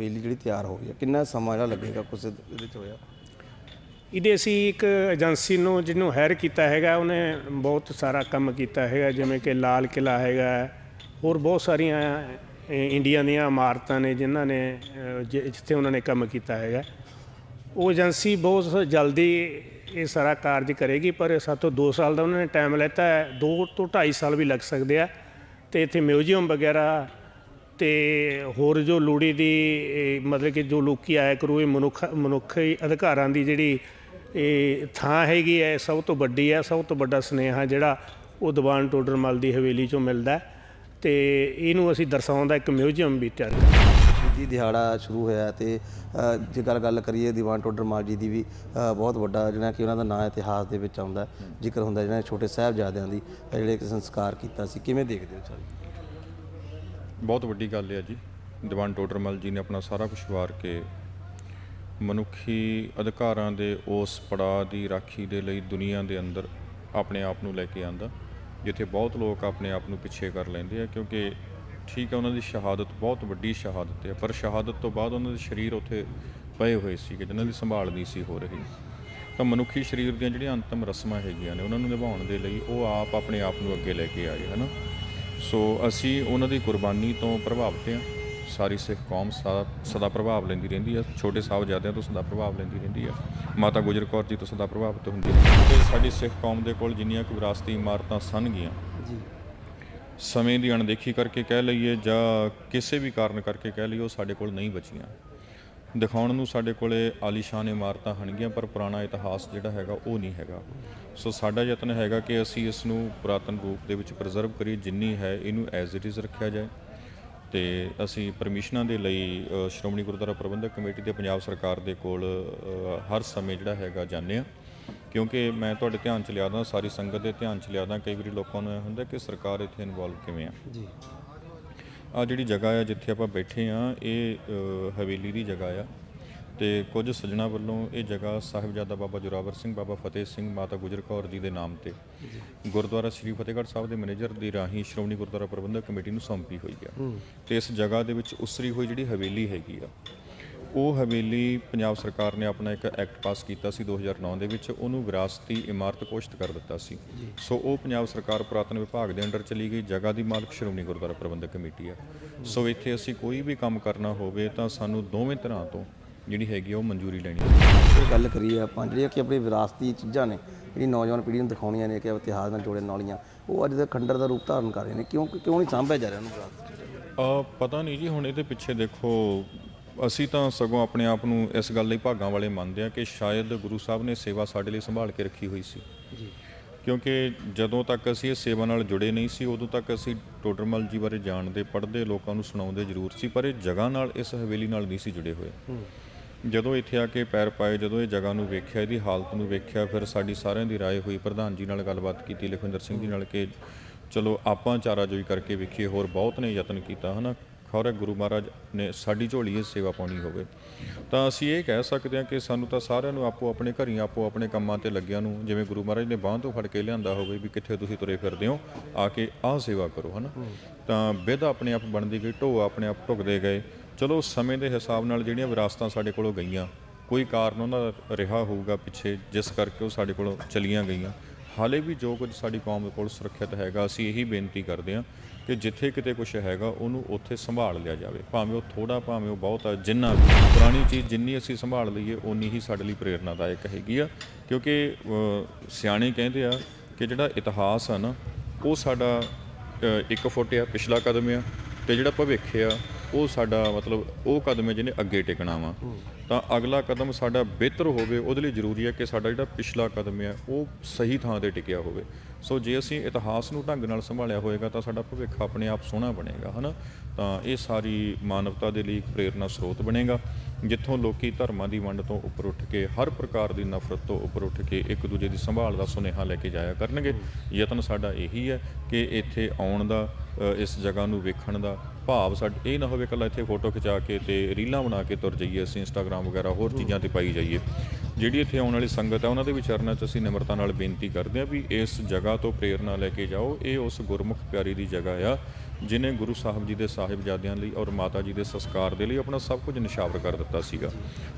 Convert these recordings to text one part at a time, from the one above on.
ਹਵੇਲੀ ਜਿਹੜੀ ਤਿਆਰ ਹੋ ਗਈ ਹੈ, ਕਿੰਨਾ ਸਮਾਂ ਜਿਹੜਾ ਲੱਗੇਗਾ ਕੁਛ ਇਹਦੇ ਵਿੱਚ ਹੋਇਆ? ਇਹਦੇ ਅਸੀਂ ਇੱਕ ਏਜੰਸੀ ਨੂੰ ਜਿਹਨੂੰ ਹਾਇਰ ਕੀਤਾ ਹੈਗਾ, ਉਹਨੇ ਬਹੁਤ ਸਾਰਾ ਕੰਮ ਕੀਤਾ ਹੈਗਾ, ਜਿਵੇਂ ਕਿ ਲਾਲ ਕਿਲਾ ਹੈਗਾ, ਹੋਰ ਬਹੁਤ ਸਾਰੀਆਂ ਇੰਡੀਆ ਦੀਆਂ ਇਮਾਰਤਾਂ ਨੇ ਜਿਨ੍ਹਾਂ ਨੇ ਜਿੱਥੇ ਉਹਨਾਂ ਨੇ ਕੰਮ ਕੀਤਾ ਹੈਗਾ। ਉਹ ਏਜੰਸੀ ਬਹੁਤ ਜਲਦੀ ਇਹ ਸਾਰਾ ਕਾਰਜ ਕਰੇਗੀ, ਪਰ ਸਾਤੋਂ 2 ਸਾਲ ਦਾ ਉਹਨਾਂ ਨੇ ਟਾਈਮ ਲੈਤਾ ਹੈ 2 ਤੋਂ 2.5 ਸਾਲ ਵੀ ਲੱਗ ਸਕਦੇ ਆ। ਤੇ ਇੱਥੇ ਮਿਊਜ਼ੀਅਮ ਵਗੈਰਾ ਤੇ ਹੋਰ ਜੋ ਲੋੜੀ ਦੀ ਮਤਲਬ ਕਿ ਜੋ ਲੋਕੀ ਆਇਆ ਕਰੂ ਇਹ ਮਨੁੱਖ ਮਨੁੱਖੀ ਅਧਿਕਾਰਾਂ ਦੀ ਜਿਹੜੀ ਇਹ ਥਾਂ ਹੈਗੀ ਹੈ ਸਭ ਤੋਂ ਵੱਡੀ ਹੈ ਸਭ ਤੋਂ ਵੱਡਾ ਸੁਨੇਹਾ ਜਿਹੜਾ ਉਹ ਦੀਵਾਨ ਟੋਡਰਮਲ ਦੀ ਹਵੇਲੀ ਚੋਂ ਮਿਲਦਾ ਹੈ ਤੇ ਇਹਨੂੰ ਅਸੀਂ ਦਰਸਾਉਣ ਦਾ ਇੱਕ ਮਿਊਜ਼ੀਅਮ ਵੀ ਤਿਆਰ ਕੀਤਾ ਜੀ ਦਿਹਾੜਾ ਸ਼ੁਰੂ ਹੋਇਆ ਤੇ ਅ, ਜੇ ਗੱਲ ਗੱਲ ਕਰੀਏ ਦੀਵਾਨ ਟੋਡਰਮਲ ਜੀ ਦੀ ਵੀ ਬਹੁਤ ਵੱਡਾ ਜਿਹੜਾ ਕਿ ਉਹਨਾਂ ਦਾ ਨਾਂ ਇਤਿਹਾਸ ਦੇ ਵਿੱਚ ਆਉਂਦਾ ਜ਼ਿਕਰ ਹੁੰਦਾ ਜਿਹੜਾ ਛੋਟੇ ਸਾਹਿਬਜ਼ਾਦਿਆਂ ਦੀ ਜਿਹੜੇ ਇੱਕ ਸੰਸਕਾਰ ਕੀਤਾ ਸੀ। ਕਿਵੇਂ ਦੇਖਦੇ ਹੋ ਸਰ? ਬਹੁਤ ਵੱਡੀ ਗੱਲ ਹੈ ਜੀ। ਦੀਵਾਨ ਟੋਡਰਮਲ ਜੀ ਨੇ ਆਪਣਾ ਸਾਰਾ ਕੁਝ ਵਾਰ ਕੇ ਮਨੁੱਖੀ ਅਧਿਕਾਰਾਂ ਦੇ ਉਸ ਪੜਾਅ ਦੀ ਰਾਖੀ ਦੇ ਲਈ ਦੁਨੀਆ ਦੇ ਅੰਦਰ ਆਪਣੇ ਆਪ ਨੂੰ ਲੈ ਕੇ ਆਂਦਾ, ਜਿੱਥੇ ਬਹੁਤ ਲੋਕ ਆਪਣੇ ਆਪ ਨੂੰ ਪਿੱਛੇ ਕਰ ਲੈਂਦੇ ਆ, ਕਿਉਂਕਿ ਠੀਕ ਹੈ ਉਹਨਾਂ ਦੀ ਸ਼ਹਾਦਤ ਬਹੁਤ ਵੱਡੀ ਸ਼ਹਾਦਤ ਹੈ ਪਰ ਸ਼ਹਾਦਤ ਤੋਂ ਬਾਅਦ ਉਹਨਾਂ ਦੇ ਸਰੀਰ ਉੱਥੇ ਪਏ ਹੋਏ ਸੀ ਕਿ ਜਿਨ੍ਹਾਂ ਦੀ ਸੰਭਾਲ ਨਹੀਂ ਸੀ ਹੋ ਰਹੀ। ਤਾਂ ਮਨੁੱਖੀ ਸਰੀਰ ਦੀਆਂ ਜਿਹੜੀਆਂ ਅੰਤਮ ਰਸਮਾਂ ਹੈਗੀਆਂ ਨੇ, ਉਹਨਾਂ ਨੂੰ ਨਿਭਾਉਣ ਦੇ ਲਈ ਉਹ ਆਪ ਆਪਣੇ ਆਪ ਨੂੰ ਅੱਗੇ ਲੈ ਕੇ ਆਏ, ਹਨਾ? ਸੋ ਅਸੀਂ ਉਹਨਾਂ ਦੀ ਕੁਰਬਾਨੀ ਤੋਂ ਪ੍ਰਭਾਵਿਤ ਹਾਂ। ਸਾਰੀ ਸਿੱਖ ਕੌਮ ਸਦਾ ਸਦਾ ਪ੍ਰਭਾਵ ਲੈਂਦੀ ਰਹਿੰਦੀ ਹੈ। ਛੋਟੇ ਸਾਹਿਬਜ਼ਾਦਿਆਂ ਤੋਂ ਸਦਾ ਪ੍ਰਭਾਵ ਲੈਂਦੀ ਰਹਿੰਦੀ ਹੈ। ਮਾਤਾ ਗੁਜਰ ਕੌਰ ਜੀ ਤੋਂ ਸਦਾ ਪ੍ਰਭਾਵਿਤ ਹੁੰਦੀ ਹੈ। ਤੇ ਸਾਡੀ ਸਿੱਖ ਕੌਮ ਦੇ ਕੋਲ ਜਿੰਨੀਆਂ ਕੁ ਵਿਰਾਸਤੀ ਇਮਾਰਤਾਂ ਸਨ ਗੀਆਂ ਜੀ। ਸਮੇਂ ਦੀ ਅਣਦੇਖੀ ਕਰਕੇ ਕਹਿ ਲਈਏ ਜਾਂ ਕਿਸੇ ਵੀ ਕਾਰਨ ਕਰਕੇ ਕਹਿ ਲਈਏ ਉਹ ਸਾਡੇ ਕੋਲ ਨਹੀਂ ਬਚੀਆਂ। ਦਿਖਾਉਣ ਨੂੰ ਸਾਡੇ ਕੋਲੇ ਆਲੀਸ਼ਾਨ ਇਮਾਰਤਾਂ ਹਨਗੀਆਂ, ਪਰ ਪੁਰਾਣਾ ਇਤਿਹਾਸ ਜਿਹੜਾ ਹੈਗਾ ਉਹ ਨਹੀਂ ਹੈਗਾ। ਸੋ ਸਾਡਾ ਯਤਨ ਹੈਗਾ ਕਿ ਅਸੀਂ ਇਸ ਨੂੰ ਪੁਰਾਤਨ ਰੂਪ ਦੇ ਵਿੱਚ ਪ੍ਰੀਜ਼ਰਵ ਕਰੀਏ, ਜਿੰਨੀ ਹੈ ਇਹਨੂੰ ਐਜ਼ ਇਟ ਇਜ਼ ਰੱਖਿਆ ਜਾਏ। ਤੇ ਅਸੀਂ ਪਰਮਿਸ਼ਨਾਂ ਦੇ ਲਈ ਸ਼੍ਰੋਮਣੀ ਗੁਰਦੁਆਰਾ ਪ੍ਰਬੰਧਕ ਕਮੇਟੀ ਤੇ ਪੰਜਾਬ ਸਰਕਾਰ ਦੇ ਕੋਲ ਹਰ ਸਮੇਂ ਜਿਹੜਾ ਹੈਗਾ ਜਾਂਦੇ ਆ ਕਿਉਂਕਿ ਮੈਂ ਤੁਹਾਡੇ ਧਿਆਨ ਚ ਲਿਆਦਾ, ਸਾਰੀ ਸੰਗਤ ਦੇ ਧਿਆਨ ਚ ਲਿਆਦਾ, ਕਈ ਵਾਰੀ ਲੋਕਾਂ ਨੂੰ ਇਹ ਹੁੰਦਾ ਕਿ ਸਰਕਾਰ ਇੱਥੇ ਇਨਵੋਲਵ ਕਿਵੇਂ ਆ। ਜੀ। ਆ ਜਿਹੜੀ ਜਗ੍ਹਾ ਆ ਜਿੱਥੇ ਆਪਾਂ ਬੈਠੇ ਆ ਇਹ ਹਵੇਲੀ ਦੀ ਜਗ੍ਹਾ ਆ। ਤੇ ਕੁਝ ਸੱਜਣਾ ਵੱਲੋਂ ਇਹ ਜਗ੍ਹਾ ਸਾਹਿਬਜ਼ਾਦਾ ਬਾਬਾ ਜੋਰਾਵਰ ਸਿੰਘ ਬਾਬਾ ਫਤਿਹ ਸਿੰਘ ਮਾਤਾ ਗੁਜਰ ਕੌਰ ਜੀ ਦੇ ਨਾਮ ਤੇ। ਗੁਰਦੁਆਰਾ ਸ੍ਰੀ ਫਤਿਹਗੜ੍ਹ ਸਾਹਿਬ ਦੇ ਮੈਨੇਜਰ ਦੀ ਰਾਹੀਂ ਸ਼੍ਰੋਮਣੀ ਗੁਰਦੁਆਰਾ ਪ੍ਰਬੰਧਕ ਕਮੇਟੀ ਨੂੰ ਸੌਂਪੀ ਹੋਈ ਆ। ਤੇ ਇਸ ਜਗ੍ਹਾ ਦੇ ਵਿੱਚ ਉਸਰੀ ਹੋਈ ਜਿਹੜੀ ਹਵੇਲੀ ਹੈਗੀ ਆ ਉਹ ਹਵੇਲੀ ਪੰਜਾਬ ਸਰਕਾਰ ਨੇ ਆਪਣਾ ਇੱਕ ਐਕਟ ਪਾਸ ਕੀਤਾ ਸੀ 2009 ਦੇ ਵਿੱਚ ਉਹਨੂੰ ਵਿਰਾਸਤੀ ਇਮਾਰਤ ਘੋਸ਼ਿਤ ਕਰ ਦਿੱਤਾ ਸੀ। ਸੋ ਉਹ ਪੰਜਾਬ ਸਰਕਾਰ ਪੁਰਾਤਨ ਵਿਭਾਗ ਦੇ ਅੰਡਰ ਚਲੀ ਗਈ ਜਗ੍ਹਾ ਦੀ ਮਾਲਕ ਸ਼੍ਰੋਮਣੀ ਗੁਰਦੁਆਰਾ ਪ੍ਰਬੰਧਕ ਕਮੇਟੀ ਆ। ਸੋ ਇੱਥੇ ਅਸੀਂ ਕੋਈ ਵੀ ਕੰਮ ਕਰਨਾ ਹੋਵੇ ਤਾਂ ਸਾਨੂੰ ਦੋਵੇਂ ਤਰ੍ਹਾਂ ਤੋਂ ਜਿਹੜੀ ਹੈਗੀ ਉਹ ਮਨਜ਼ੂਰੀ ਲੈਣੀ ਹੈ। ਗੱਲ ਕਰੀਏ ਆਪਾਂ ਜਿਹੜੀਆਂ ਕਿ ਆਪਣੀ ਵਿਰਾਸਤੀ ਚੀਜ਼ਾਂ ਨੇ ਜਿਹੜੀ ਨੌਜਵਾਨ ਪੀੜ੍ਹੀ ਨੂੰ ਦਿਖਾਉਣੀਆਂ ਨੇ ਕਿ ਇਤਿਹਾਸ ਨਾਲ ਜੋੜਨ ਵਾਲੀਆਂ ਉਹ ਅੱਜ ਦੇ ਖੰਡਰ ਦਾ ਰੂਪ ਧਾਰਨ ਕਰ ਰਹੇ ਨੇ। ਕਿਉਂ ਕਿਉਂ ਨਹੀਂ ਸਾਂਭਿਆ ਜਾ ਰਿਹਾ ਉਹਨੂੰ ਵਿਰਾਸਤ ਪਤਾ ਨਹੀਂ ਜੀ ਹੁਣ ਇਹਦੇ ਪਿੱਛੇ ਦੇਖੋ ਅਸੀਂ ਤਾਂ ਸਗੋਂ ਆਪਣੇ ਆਪ ਨੂੰ ਇਸ ਗੱਲ ਲਈ ਭਾਗਾਂ ਵਾਲੇ ਮੰਨਦੇ ਆ ਕਿ ਸ਼ਾਇਦ ਗੁਰੂ ਸਾਹਿਬ ਨੇ ਸੇਵਾ ਸਾਡੇ ਲਈ ਸੰਭਾਲ ਕੇ ਰੱਖੀ ਹੋਈ ਸੀ। ਜੀ। ਕਿਉਂਕਿ ਜਦੋਂ ਤੱਕ ਅਸੀਂ ਇਹ ਸੇਵਾ ਨਾਲ ਜੁੜੇ ਨਹੀਂ ਸੀ ਉਦੋਂ ਤੱਕ ਅਸੀਂ ਟੋਡਰਮਲ ਜੀ ਬਾਰੇ ਜਾਣਦੇ ਪੜ੍ਹਦੇ ਲੋਕਾਂ ਨੂੰ ਸੁਣਾਉਂਦੇ ਜ਼ਰੂਰ ਸੀ ਪਰ ਇਹ ਜਗ੍ਹਾ ਨਾਲ ਇਸ ਹਵੇਲੀ ਨਾਲ ਨਹੀਂ ਸੀ ਜੁੜੇ ਹੋਏ। ਜਦੋਂ ਇੱਥੇ ਆ ਕੇ ਪੈਰ ਪਾਏ ਜਦੋਂ ਇਹ ਜਗ੍ਹਾ ਨੂੰ ਵੇਖਿਆ ਇਹਦੀ ਹਾਲਤ ਨੂੰ ਵੇਖਿਆ ਫਿਰ ਸਾਡੀ ਸਾਰਿਆਂ ਦੀ ਰਾਏ ਹੋਈ ਪ੍ਰਧਾਨ ਜੀ ਨਾਲ ਗੱਲਬਾਤ ਕੀਤੀ ਲਖਵਿੰਦਰ ਸਿੰਘ ਜੀ ਨਾਲ ਕਿ ਚਲੋ ਆਪਾਂ ਚਾਰਾਜੋਈ ਕਰਕੇ ਵੇਖੀਏ ਹੋਰ ਬਹੁਤ ਨੇ ਯਤਨ ਕੀਤਾ ਹਨਾ? ਖੌਰੇ ਗੁਰੂ ਮਹਾਰਾਜ ਨੇ ਸਾਡੀ ਝੋਲੀ ਇਹ ਸੇਵਾ ਪਾਉਣੀ ਹੋਵੇ। ਤਾਂ ਅਸੀਂ ਇਹ ਕਹਿ ਸਕਦੇ ਹਾਂ ਕਿ ਸਾਨੂੰ ਤਾਂ ਸਾਰਿਆਂ ਨੂੰ ਆਪੋ ਆਪਣੇ ਘਰੀਂ ਆਪੋ ਆਪਣੇ ਕੰਮਾਂ ਤੇ ਲੱਗਿਆਂ ਨੂੰ ਜਿਵੇਂ ਗੁਰੂ ਮਹਾਰਾਜ ਨੇ ਬਾਂਹ ਤੋਂ ਫੜ ਕੇ ਲਿਆਂਦਾ ਹੋਵੇ ਵੀ ਕਿੱਥੇ ਤੁਸੀਂ ਤੁਰੇ ਫਿਰਦੇ ਹੋ ਆ ਕੇ ਆਹ ਸੇਵਾ ਕਰੋ ਹਨਾ? ਤਾਂ ਵਿਧ ਆਪਣੇ ਆਪ ਬਣਦੀ ਗਈ ਢੋ ਆਪਣੇ ਆਪ ਢੁਕਦੇ ਗਏ। ਚਲੋ ਸਮੇਂ ਦੇ ਹਿਸਾਬ ਨਾਲ ਜਿਹੜੀਆਂ ਵਿਰਾਸਤਾਂ ਸਾਡੇ ਕੋਲੋਂ ਗਈਆਂ ਕੋਈ ਕਾਰਨ ਉਹਨਾਂ ਦਾ ਰਿਹਾ ਹੋਊਗਾ ਪਿੱਛੇ ਜਿਸ ਕਰਕੇ ਉਹ ਸਾਡੇ ਕੋਲੋਂ ਚਲੀਆਂ ਗਈਆਂ। ਹਾਲੇ ਵੀ ਜੋ ਕੁਝ ਸਾਡੀ ਕੌਮ ਕੋਲ ਸੁਰੱਖਿਅਤ ਹੈਗਾ ਅਸੀਂ ਇਹੀ ਬੇਨਤੀ ਕਰਦੇ ਹਾਂ ਕਿ ਜਿੱਥੇ ਕਿਤੇ ਕੁਝ ਹੈਗਾ, ਉਹਨੂੰ ਉੱਥੇ ਸੰਭਾਲ ਲਿਆ ਜਾਵੇ। ਭਾਵੇਂ ਉਹ ਥੋੜਾ ਭਾਵੇਂ ਉਹ ਬਹੁਤ ਆ ਜਿੰਨਾ ਪੁਰਾਣੀ ਚੀਜ਼ ਜਿੰਨੀ ਅਸੀਂ ਸੰਭਾਲ ਲਈਏ, ਓਨੀ ਹੀ ਸਾਡੇ ਲਈ ਪ੍ਰੇਰਨਾਦਾਇਕ ਹੈਗੀ ਆ। ਕਿਉਂਕਿ ਸਿਆਣੇ ਕਹਿੰਦੇ ਆ ਕਿ ਜਿਹੜਾ ਇਤਿਹਾਸ ਆ ਨਾ, ਉਹ ਸਾਡਾ ਇੱਕ ਫੁੱਟ ਆ, ਪਿਛਲਾ ਕਦਮ ਆ, ਤੇ ਜਿਹੜਾ ਭਵਿੱਖ ਆ, ਉਹ ਸਾਡਾ ਮਤਲਬ ਉਹ ਕਦਮ ਹੈ ਜਿਹਨੇ ਅੱਗੇ ਟਿਕਣਾ ਵਾ। ਤਾਂ ਅਗਲਾ ਕਦਮ ਸਾਡਾ ਬਿਹਤਰ ਹੋਵੇ, ਉਹਦੇ ਲਈ ਜ਼ਰੂਰੀ ਹੈ ਕਿ ਸਾਡਾ ਜਿਹੜਾ ਪਿਛਲਾ ਕਦਮ ਹੈ ਉਹ ਸਹੀ ਥਾਂ ਤੇ ਟਿਕਿਆ ਹੋਵੇ। ਸੋ ਜੇ ਅਸੀਂ ਇਤਿਹਾਸ ਨੂੰ ਢੰਗ ਨਾਲ ਸੰਭਾਲਿਆ ਹੋਏਗਾ ਤਾਂ ਸਾਡਾ ਭਵਿੱਖ ਆਪਣੇ ਆਪ ਸੋਹਣਾ ਬਣੇਗਾ, ਹਨਾ? ਤਾਂ ਇਹ ਸਾਰੀ ਮਾਨਵਤਾ ਦੇ ਲਈ ਇੱਕ ਪ੍ਰੇਰਨਾ ਸਰੋਤ ਬਣੇਗਾ, ਜਿੱਥੋਂ ਲੋਕੀ ਧਰਮਾਂ ਦੀ ਵੰਡ ਤੋਂ ਉੱਪਰ ਉੱਠ ਕੇ, ਹਰ ਪ੍ਰਕਾਰ ਦੀ ਨਫ਼ਰਤ ਤੋਂ ਉੱਪਰ ਉੱਠ ਕੇ ਇੱਕ ਦੂਜੇ ਦੀ ਸੰਭਾਲ ਦਾ ਸੁਨੇਹਾ ਲੈ ਕੇ ਜਾਇਆ ਕਰਨਗੇ। ਯਤਨ ਸਾਡਾ ਇਹੀ ਹੈ ਕਿ ਇੱਥੇ ਆਉਣ ਦਾ ਇਸ ਜਗ੍ਹਾ ਨੂੰ ਵੇਖਣ ਦਾ ਭਾਵ ਸਾਡ, ਇਹ ਨਾ ਹੋਵੇ ਕੱਲਾ ਇੱਥੇ ਫੋਟੋ ਖਿਚਾ ਕੇ ਤੇ ਰੀਲਾਂ ਬਣਾ ਕੇ ਤੁਰ ਜਾਈਏ ਅਸੀਂ ਇੰਸਟਾਗ੍ਰam ਵਗੈਰਾ ਹੋਰ ਚੀਜ਼ਾਂ ਤੇ ਪਾਈ ਜਾਈਏ। ਜਿਹੜੀ ਇੱਥੇ ਆਉਣ ਵਾਲੀ ਸੰਗਤ ਹੈ ਉਹਨਾਂ ਦੇ ਵਿਚਰਨਾਂ 'ਚ ਅਸੀਂ ਨਿਮਰਤਾ ਨਾਲ ਬੇਨਤੀ ਕਰਦੇ ਹਾਂ ਵੀ ਇਸ ਜਗ੍ਹਾ ਤੋਂ ਪ੍ਰੇਰਣਾ ਲੈ ਕੇ ਜਾਓ। ਇਹ ਉਸ ਗੁਰਮੁਖ ਪਿਆਰੀ ਦੀ ਜਗ੍ਹਾ ਆ, ਜਿਨੇ ਗੁਰੂ ਸਾਹਿਬ ਜੀ ਦੇ ਸਾਹਿਬਜ਼ਾਦਿਆਂ ਲਈ ਔਰ ਮਾਤਾ ਜੀ ਦੇ ਸੰਸਕਾਰ ਦੇ ਲਈ ਆਪਣਾ ਸਭ ਕੁਝ ਨਿਸ਼ਾਵਰ ਕਰ ਦਿੱਤਾ ਸੀਗਾ।